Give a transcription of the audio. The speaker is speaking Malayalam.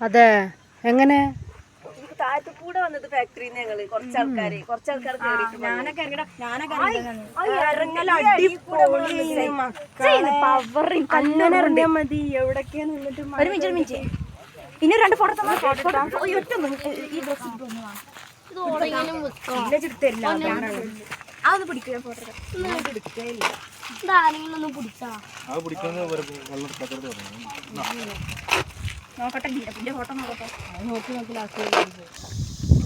അതെ. എങ്ങനെ? താഴത്ത് കൂടെ വന്നത് ഫാക്ടറിന്ന് ഞങ്ങൾ. കുറച്ചാൾക്കാര് കുറച്ചാൾക്കാർ ഞാനൊക്കെ അങ്ങനെ മതി. ഇനി രണ്ട് ഫോട്ടോ ഈ ഡ്രസ് അതൊന്ന് പിടിക്കുക ഫോട്ടോ ഇതാരെങ്കിലും നോക്കട്ടെ ഫോട്ടോ നോക്കട്ടെ. നോക്കി നോക്കി ലാസ്റ്റ്